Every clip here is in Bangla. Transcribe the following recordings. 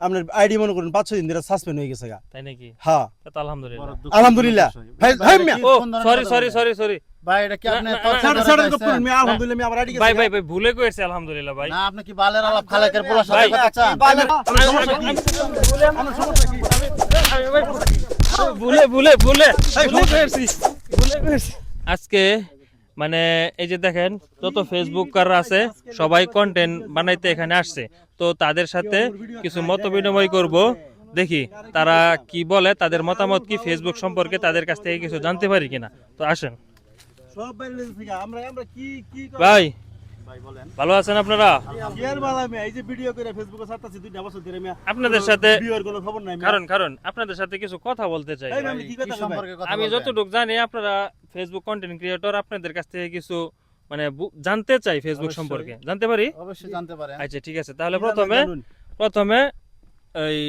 আপনার আইডি মনে করুন পাঁচ ছয় দিন ধরে সাসপেন্ড হয়ে গেছে গা। তাই নাকি? হ্যাঁ তা আলহামদুলিল্লাহ। আলহামদুলিল্লাহ। ভাই ভাই মিয়া। ও সরি সরি সরি সরি ভাই এটা কি আপনি আলহামদুলিল্লাহ মিয়া আবার আইডি ভাই ভাই ভাই ভুলে কইছে আলহামদুলিল্লাহ ভাই। না আপনি কি বালের আলাপ খালেকের সাথে কথা চান? ভুলে ভুলে ভুলে ভুলে করেছি ভুলে করেছি আজকে মানে এই যে দেখেন যত ফেসবুকার আছে সবাই কন্টেন্ট বানাইতে এখানে আসছে। তো তাদের সাথে কিছু মত বিনিময় করব। দেখি তারা কি বলে তাদের মতামত কি ফেসবুক সম্পর্কে তাদের কাছ থেকে কিছু জানতে পারি কিনা। তো আসেন? ভাই ভালো আছেন আপনারা? কি আর বালা মিয়া এই যে ভিডিও করে ফেসবুকে ছাড়তাছি দুইটা বছর ধরে মিয়া। আপনাদের সাথে ভিডিওর কোনো খবর নাই মিয়া। কারণ কারণ আপনাদের সাথে কিছু কথা বলতে চাই। আমি? যতটুকু জানি আপনারা ফেসবুক কন্টেন্ট ক্রিয়েটর আপনাদের কাছ থেকে কিছু মানে জানতে চাই ফেসবুক সম্পর্কে। জানতে পারি? অবশ্যই জানতে পারেন। আচ্ছা ঠিক আছে। তাহলে কি প্রথমে প্রথমে এই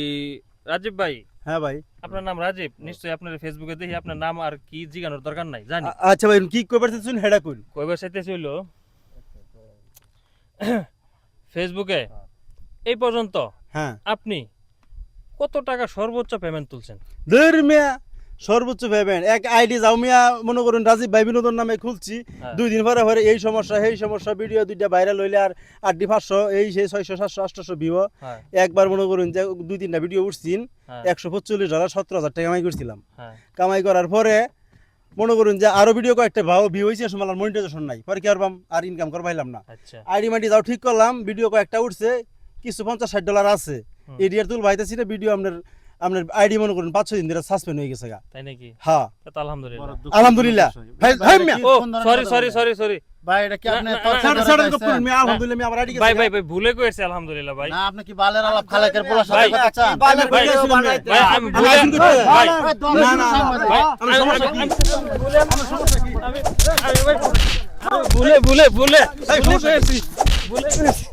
রাজীব ভাই। হ্যাঁ ভাই। আপনার নাম রাজীব? নিশ্চয়ই আপনার ফেসবুকে দেখি আপনার নাম আর কি জিজ্ঞানোর দরকার নাই জানি। আচ্ছা ভাই কি কই পারতেছেন হেডা কইন। কয়বার সাথে ছিল ফেসবুকে এই পর্যন্ত হ্যাঁ। আপনি কত টাকা সর্বোচ্চ পেমেন্ট তুলছেন? ধর মিয়া সর্বোচ্চ পেমেন্ট এক আইডি যাও মিয়া মনে করুন রাজীব ভাই বিনোদন নামে খুলছি। হ্যাঁ। দুই দিন পরে পরে এই সমস্যা এই সমস্যা ভিডিও দুইটা ভাইরাল হইলে আর আটটি পাঁচশো এই সেই ছয়শো সাতশো আটশো ভিউ হ্যাঁ। একবার মনে করুন যে দুই তিনটা ভিডিও উঠছিন হ্যাঁ। একশো পঁচল্লিশ ডলার সতেরো হাজার টাকা কামাই করছিলাম। কামাই করার পরে মনে করুন যে আরও ভিডিও কয়েকটা ভাও ভিউ হয়েছে সময় মনিটাইজেশন নাই। পরে কি করবাম আর ইনকাম করা পাইলাম না। আচ্ছা। আইডি মাইডি যাও ঠিক করলাম ভিডিও কয়েকটা উঠছে কিছু পঞ্চাশ ষাট ডলার আছে। এডিয়ার তুল ভাইতেছি না ভিডিও আপনার আপনার আইডি মনে করুন পাঁচ ছয় দিন ধরে সাসপেন্ড হয়ে গেছে গা তাই নাকি হ্যাঁ আলহামদুলিল্লাহ আলহামদুলিল্লাহ। ভাই- ভাই, ভাই মিয়া। ও সরি সরি সরি সরি ভাই এটা কি আপনি আলহামদুলিল্লাহ মিয়া আবার আইডি গেছে ভাই। ভাই ভাই ভুলে কইছে আলহামদুলিল্লাহ ভাই না আপনি কি বালের আলাপ খালেকের পোলার সাথে ভাই, কথা চান ভাই, ভাই, ভাই, ভাই, আমি ভুলে আমি ভাই, ভাই, না, না। ভাই, আমার আমি- সমস্যা আমি- কি? আমি ভুলে আমি- আমি ভাই- আমি ভুলে ভুলে ভুলে এই ভুলে সমস্যা কি? ভুলে করেছি